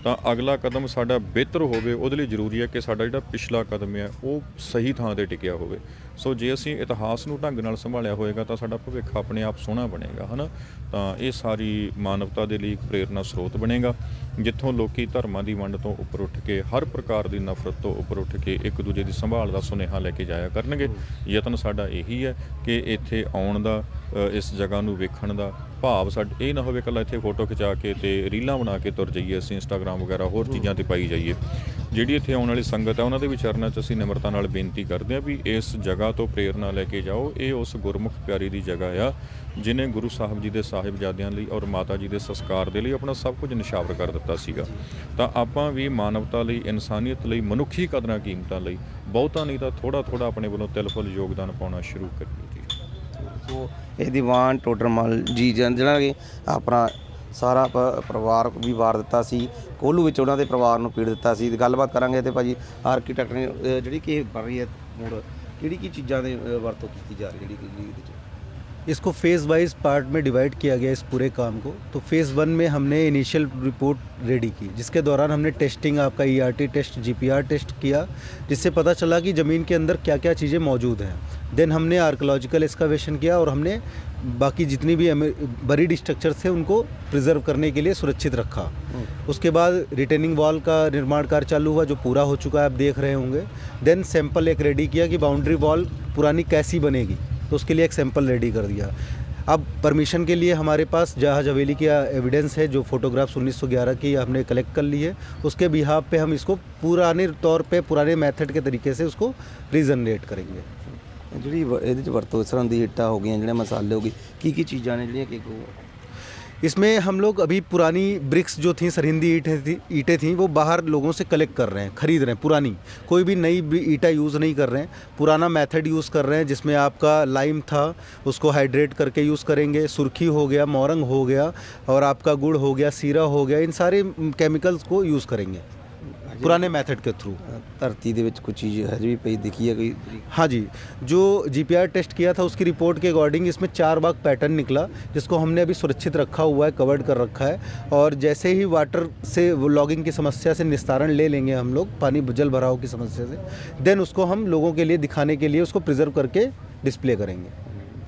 ਤਾਂ ਅਗਲਾ ਕਦਮ ਸਾਡਾ ਬਿਹਤਰ ਹੋਵੇ ਉਹਦੇ ਲਈ ਜ਼ਰੂਰੀ ਹੈ ਕਿ ਸਾਡਾ ਜਿਹੜਾ ਪਿਛਲਾ ਕਦਮ ਹੈ ਉਹ ਸਹੀ ਥਾਂ ਤੇ ਟਿਕਿਆ ਹੋਵੇ। ਸੋ ਜੇ ਅਸੀਂ ਇਤਿਹਾਸ ਨੂੰ ਢੰਗ ਨਾਲ ਸੰਭਾਲਿਆ ਹੋਏਗਾ ਤਾਂ ਸਾਡਾ ਭਵਿੱਖ ਆਪਣੇ ਆਪ ਸੋਹਣਾ ਬਣੇਗਾ, ਹਨਾ? ਤਾਂ ਇਹ ਸਾਰੀ ਮਾਨਵਤਾ ਦੇ ਲਈ ਇੱਕ ਪ੍ਰੇਰਨਾ ਸਰੋਤ ਬਣੇਗਾ, ਜਿੱਥੋਂ ਲੋਕੀ ਧਰਮਾਂ ਦੀ ਵੰਡ ਤੋਂ ਉੱਪਰ ਉੱਠ ਕੇ, ਹਰ ਪ੍ਰਕਾਰ ਦੀ ਨਫ਼ਰਤ ਤੋਂ ਉੱਪਰ ਉੱਠ ਕੇ ਇੱਕ ਦੂਜੇ ਦੀ ਸੰਭਾਲ ਦਾ ਸੁਨੇਹਾ ਲੈ ਕੇ ਜਾਇਆ ਕਰਨਗੇ। ਯਤਨ ਸਾਡਾ ਇਹੀ ਹੈ ਕਿ ਇੱਥੇ ਆਉਣ ਦਾ ਇਸ ਜਗ੍ਹਾ ਨੂੰ ਵੇਖਣ ਦਾ ਭਾਵ ਸਾਡ, ਇਹ ਨਾ ਹੋਵੇ ਕੱਲਾ ਇੱਥੇ ਫੋਟੋ ਖਿਚਾ ਕੇ ਤੇ ਰੀਲਾਂ ਬਣਾ ਕੇ ਤੁਰ ਜਾਈਏ ਅਸੀਂ ਇੰਸਟਾਗ੍ਰam ਵਗੈਰਾ ਹੋਰ ਚੀਜ਼ਾਂ ਤੇ ਪਾਈ ਜਾਈਏ। ਜਿਹੜੀ ਇੱਥੇ ਆਉਣ ਵਾਲੀ ਸੰਗਤ ਹੈ ਉਹਨਾਂ ਦੇ ਵੀ ਚਰਨਾਂ 'ਚ ਅਸੀਂ ਨਿਮਰਤਾ ਨਾਲ ਬੇਨਤੀ ਕਰਦੇ ਹਾਂ ਵੀ ਇਸ ਜਗ੍ਹਾ ਤੋਂ ਪ੍ਰੇਰਣਾ ਲੈ ਕੇ ਜਾਓ। ਇਹ ਉਸ ਗੁਰਮੁਖ ਪਿਆਰੀ ਦੀ ਜਗ੍ਹਾ ਆ, ਜਿਨੇ ਗੁਰੂ ਸਾਹਿਬ ਜੀ ਦੇ ਸਾਹਿਬਜ਼ਾਦਿਆਂ ਲਈ ਔਰ ਮਾਤਾ ਜੀ ਦੇ ਸੰਸਕਾਰ ਦੇ ਲਈ ਆਪਣਾ ਸਭ ਕੁਝ ਨਿਸ਼ਾਵਰ ਕਰ ਦਿੱਤਾ ਸੀਗਾ। ਤਾਂ ਆਪਾਂ ਵੀ ਮਾਨਵਤਾ ਲਈ, ਇਨਸਾਨੀਅਤ ਲਈ, ਮਨੁੱਖੀ ਕਦਰਾਂ ਕੀਮਤਾਂ ਲਈ ਬਹੁਤਾ ਨਹੀਂ ਤਾਂ ਥੋੜਾ ਥੋੜਾ ਆਪਣੇ ਵੱਲੋਂ ਤਿਲਫੁਲ ਯੋਗਦਾਨ ਪਾਉਣਾ ਸ਼ੁਰੂ ਕਰੀਏ। ਜੀ ਸੋ ਇਹ ਦੀਵਾਨ ਟੋਡਰਮਲ ਜੀ ਜਨ ਜਿਹੜਾ ਕਿ ਆਪਣਾ ਸਾਰਾ ਪ- ਪਰਿਵਾਰ ਵੀ ਵਾਰ ਦਿੱਤਾ ਸੀ। ਕੋਲੂ ਵਿੱਚ ਉਹਨਾਂ ਦੇ ਪਰਿਵਾਰ ਨੂੰ ਪੀੜ ਦਿੱਤਾ ਸੀ। ਗੱਲਬਾਤ ਕਰਾਂਗੇ ਤੇ ਭਾਜੀ ਆਰਕੀਟੈਕਟ ਨੇ ਜਿਹੜੀ ਕਿ ਬਣ ਰਹੀ ਹੈ, ਮੋੜ ਕਿਹੜੀ ਕੀ ਚੀਜ਼ਾਂ ਦੇ ਵਰਤੋਂ ਕੀਤੀ ਜਾ ਰਹੀ ਜਿਹੜੀ ਕਿ ਇਹਦੇ ਚ इसको फ़ेज़ वाइज पार्ट में डिवाइड किया गया इस पूरे काम को। तो फ़ेज़ वन में हमने इनिशियल रिपोर्ट रेडी की जिसके दौरान हमने टेस्टिंग आपका ईआरटी टेस्ट जीपीआर टेस्ट किया जिससे पता चला कि ज़मीन के अंदर क्या क्या चीज़ें मौजूद हैं। देन हमने आर्कोलॉजिकल एक्सकावेशन किया और हमने बाकी जितनी भी बरीड स्ट्रक्चर थे उनको प्रिजर्व करने के लिए सुरक्षित रखा। उसके बाद रिटेनिंग वॉल का निर्माण कार्य चालू हुआ जो पूरा हो चुका है आप देख रहे होंगे। देन सैंपल एक रेडी किया कि बाउंड्री वॉल पुरानी कैसी बनेगी। तो उसके लिए एक सैंपल रेडी कर दिया अब परमिशन के लिए हमारे पास जहाज हवेली की एविडेंस है जो फोटोग्राफ्स 1911 की हमने कलेक्ट कर ली है उसके बिहाब पे हम इसको पुराने तौर पे पुराने मेथड के तरीके से उसको रीजनरेट करेंगे ਜਿਹੜੀ ਵ- ਇਹਦੇ ਚ ਵਰਤੋਂ ਇਸ ਤਰ੍ਹਾਂ ਦੀ ਇੱਟਾਂ ਹੋ ਗਈਆਂ ਜਿਹੜੇ ਮਸਾਲੇ ਹੋ ਗਏ ਕੀ ਕੀ ਚੀਜ਼ਾਂ ਨੇ ਜਿਹੜੀਆਂ ਕਿ ਕੋ- इसमें हम लोग अभी पुरानी ब्रिक्स जो थी, सरहिंदी ईटें थी ईटें थी, वो बाहर लोगों से कलेक्ट कर रहे हैं, खरीद रहे हैं, पुरानी। कोई भी नई ईटा यूज़ नहीं कर रहे हैं। पुराना मेथड यूज़ कर रहे हैं, जिसमें आपका लाइम था, उसको हाइड्रेट करके यूज़ करेंगे। सुर्खी हो गया, मोरंग हो गया, और आपका गुड़ हो गया, सीरा हो गया, इन सारे केमिकल्स को यूज़ करेंगे। पुराने मेथड के थ्रू ਅ, ਧਰਤੀ ਦੇ ਵਿੱਚ ਕੋਈ ਚੀਜ਼ ਹਜੇ ਵੀ ਪਈ ਦਿਖੀ ਹੈ ਕੋਈ हाँ जी जो जीपीआर टेस्ट किया था उसकी रिपोर्ट के अकॉर्डिंग इसमें चार बाग पैटर्न निकला जिसको हमने अभी सुरक्षित रखा हुआ है कवर्ड कर रखा है और जैसे ही वाटर से वो लॉगिंग की समस्या से निस्तारण ले लेंगे हम लोग पानी जल भराव की समस्या से देन उसको हम लोगों के लिए दिखाने के लिए उसको प्रिजर्व करके डिस्प्ले करेंगे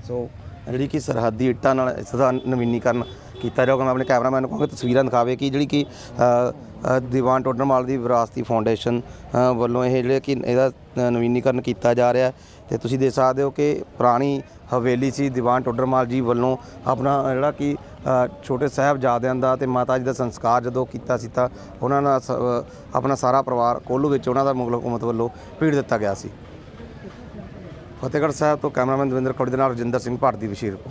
ਸੋ ਜਿਹੜੀ ਕਿ ਸਰਹੱਦੀ ਇੱਟਾਂ ਨਾਲ ਇਸ ਦਾ ਨਵੀਨੀਕਰਨ ਕੀਤਾ ਜਾਊਗਾ ਮੈਂ ਆਪਣੇ ਕੈਮਰਾਮੈਨ ਨੂੰ ਕਹਾਂਗਾ ਤਸਵੀਰਾਂ ਦਿਖਾਵੇ ਕਿ ਜਿਹੜੀ ਕਿ ਅ, ਅ, ਦੀਵਾਨ ਟੋਡਰਮਾਲ ਦੀ ਵਿਰਾਸਤੀ ਫਾਊਂਡੇਸ਼ਨ ਵੱਲੋਂ ਇਹ ਜਿਹੜੇ ਕਿ ਇਹਦਾ ਨਵੀਨੀਕਰਨ ਕੀਤਾ ਜਾ ਰਿਹਾ ਹੈ। ਤੇ ਤੁਸੀਂ ਦੇਖ ਸਕਦੇ ਹੋ ਕਿ ਪੁਰਾਣੀ ਹਵੇਲੀ ਸੀ, ਦੀਵਾਨ ਟੋਡਰਮਾਲ ਜੀ ਵੱਲੋਂ ਆਪਣਾ ਜਿਹੜਾ ਕਿ ਛੋਟੇ ਸਾਹਿਬਜ਼ਾਦਿਆਂ ਦਾ ਤੇ ਮਾਤਾ ਜੀ ਦਾ ਸੰਸਕਾਰ ਜਦੋਂ ਕੀਤਾ ਸੀ ਤਾਂ ਉਹਨਾਂ ਨਾਲ ਸ- ਆਪਣਾ ਸਾਰਾ ਪਰਿਵਾਰ ਕੋਲੂ ਵਿੱਚ ਉਹਨਾਂ ਦਾ ਮੁਗਲ ਹਕੂਮਤ ਵੱਲੋਂ ਭੀੜ ਦਿੱਤਾ ਗਿਆ ਸੀ। ਫਤਿਹਗੜ੍ਹ ਸਾਹਿਬ ਤੋਂ ਕੈਮਰਾਮੈਨ ਦਵਿੰਦਰ ਖੋੜੀ ਦੇ ਨਾਲ ਰਜਿੰਦਰ ਸਿੰਘ ਭਾਰਤੀ ਵਿਸ਼ੇਰ